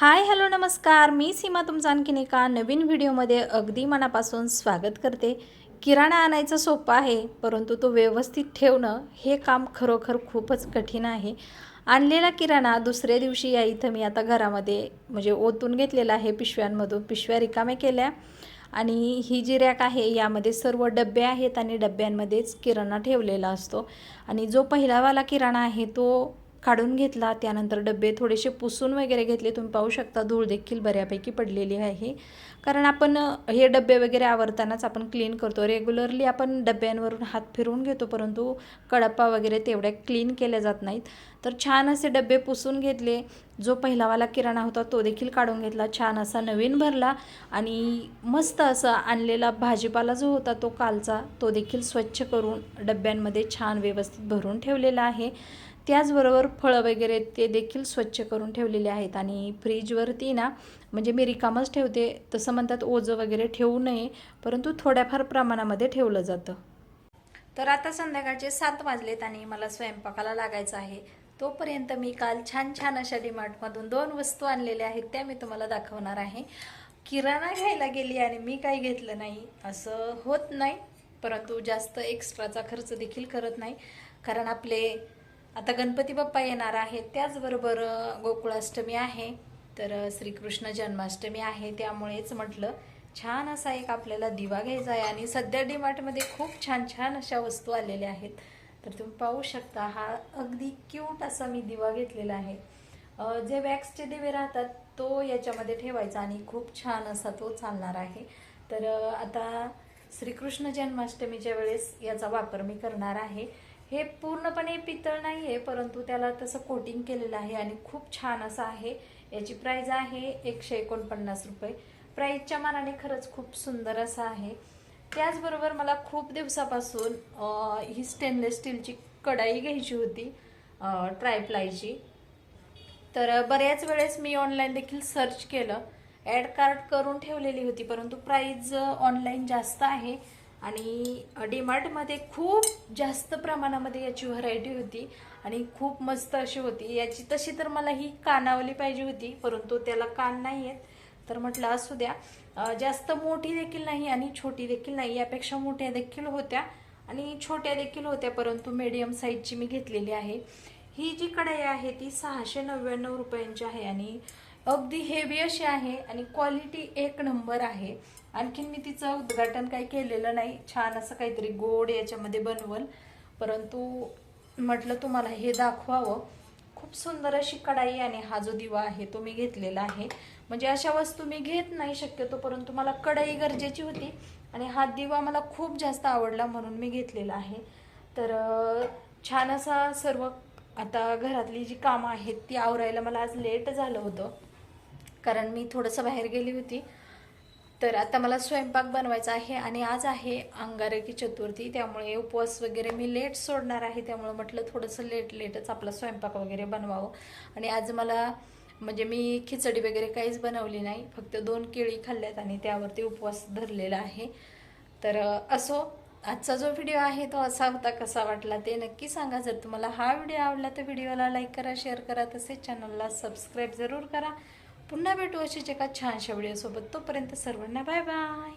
Hi hello नमस्कार. मी सीमा तुमचा आणखीन एका नवीन व्हिडिओमध्ये अगदी मनापासून स्वागत करते. किराणा आणायचं सोपं आहे परंतु तो व्यवस्थित ठेवणं हे काम खरोखर खूपच कठीण आहे. आणलेला किराणा दुसऱ्या दिवशी या इथं मी आता घरामध्ये म्हणजे ओतून घेतलेला आहे पिशव्यांमधून. पिशव्या रिकाम्या केल्या आणि ही जी रॅक आहे यामध्ये सर्व डबे आहेत आणि डब्यांमध्येच किराणा ठेवलेला असतो. आणि जो पहिलावाला किराणा आहे तो काढून घेतला. त्यानंतर डबे थोडेसे पुसून वगैरे घेतले. तुम्ही पाहू शकता धूळ देखील बऱ्यापैकी पडलेली आहे. कारण आपण हे डबे वगैरे आवरतानाच आपण क्लीन करतो. रेग्युलरली आपण डब्यांवरून हात फिरवून घेतो परंतु कडप्पा वगैरे तेवढ्या क्लीन केल्या जात नाहीत. तर छान असे डबे पुसून घेतले. जो पहिलावाला किराणा होता तो देखील काढून घेतला. छान असा नवीन भरला आणि मस्त असा आणलेला भाजीपाला जो होता तो कालचा तो देखील स्वच्छ करून डब्यांमध्ये छान व्यवस्थित भरून ठेवलेला आहे. त्याचबरोबर फळं वगैरे ते देखील स्वच्छ करून ठेवलेले आहेत. आणि फ्रीजवरती ना म्हणजे मी रिकामच ठेवते. तसं म्हणतात ओझं वगैरे ठेवू नये परंतु थोड्याफार प्रमाणामध्ये ठेवलं जातं. तर आता संध्याकाळचे सात वाजलेत आणि मला स्वयंपाकाला लागायचं आहे. तोपर्यंत मी काल छान छान अशा डीमार्टमधून दोन वस्तू आणलेल्या आहेत त्या मी तुम्हाला दाखवणार आहे. किराणा घ्यायला गेली आणि मी काही घेतलं नाही असं होत नाही. परंतु जास्त एक्स्ट्राचा खर्च देखील करत नाही. कारण आपले आता गणपती बाप्पा येणार आहेत. त्याचबरोबर गोकुळाष्टमी आहे. तर श्रीकृष्ण जन्माष्टमी आहे. त्यामुळेच म्हटलं छान असा एक आपल्याला दिवा घ्यायचा आहे. आणि सध्या डीमार्टमध्ये खूप छान छान अशा वस्तू आलेल्या आहेत. तर तुम्ही पाहू शकता हा अगदी क्यूट असा मी दिवा घेतलेला आहे. जे वॅक्सचे दिवे राहतात तो याच्यामध्ये ठेवायचा आणि खूप छान असा तो चालणार आहे. तर आता श्रीकृष्ण जन्माष्टमीच्या वेळेस याचा वापर मी करणार आहे. हे पूर्णपणे पितळ नाही आहे परंतु त्याला तसं कोटिंग केलेलं आहे आणि खूप छान असं आहे. याची प्राईज आहे एकशे एकोणपन्नास रुपये. प्राईजच्या मानाने खरंच खूप सुंदर असं आहे. त्याचबरोबर मला खूप दिवसापासून ही स्टेनलेस स्टीलची कढाई घ्यायची होती ट्रायप्लायची तर बऱ्याच वेळेस मी ऑनलाईन देखील सर्च केलं. ॲड कार्ड करून ठेवलेली होती परंतु प्राईज ऑनलाईन जास्त आहे. आणि डीमार्टमध्ये खूप जास्त प्रमाणामध्ये याची व्हरायटी होती आणि खूप मस्त अशी होती. याची तशी तर मला ही कानावली पाहिजे होती परंतु त्याला कान नाही आहेत तर म्हटलं असू द्या. जास्त मोठी देखील नाही आणि छोटी देखील नाही. यापेक्षा मोठ्या देखील होत्या आणि छोट्या देखील होत्या परंतु मीडियम साईजची मी घेतलेली आहे. ही जी कढाई आहे ती सहाशे नव्याण्णव रुपयांची आहे आणि अगदी हेवी अशी आहे आणि क्वालिटी एक नंबर आहे. आणखीन मी तिचं उद्घाटन काही केलेलं नाही. छान असं काहीतरी गोड याच्यामध्ये बनवल. परंतु म्हटलं तुम्हाला हे दाखवावं. खूप सुंदर अशी कढाई आणि हा जो दिवा आहे तो मी घेतलेला आहे. म्हणजे अशा वस्तू मी घेत नाही शक्यतो परंतु मला कढाई गरजेची होती आणि हा दिवा मला खूप जास्त आवडला म्हणून मी घेतलेला आहे. तर छान असा सर्व आता घरातली जी कामं आहेत ती आवरायला मला आज लेट झालं होतं. कारण मी थोडंसं बाहेर गेली होती. तर आता मला स्वयंपाक बनवायचा आहे आणि आज आहे अंगारकी चतुर्थी त्यामुळे उपवास वगैरे मी लेट सोडणार आहे त्यामुळे म्हटलं थोडंसं लेट लेटच आपला स्वयंपाक वगैरे बनवावं. आणि आज मला म्हणजे मी खिचडी वगैरे काहीच बनवली नाही फक्त दोन केळी खाल्ल्यात आणि त्यावरती उपवास धरलेला आहे. तर असो आजचा जो व्हिडिओ आहे तो असा होता कसा वाटला ते नक्की सांगा. जर तुम्हाला हा व्हिडिओ आवडला तर व्हिडिओला लाईक करा शेअर करा तसेच चॅनलला सबस्क्राईब जरूर करा. पुन्हा भेटू अशीच एका छानशा व्हिडिओसोबत तोपर्यंत सर्वांना बाय बाय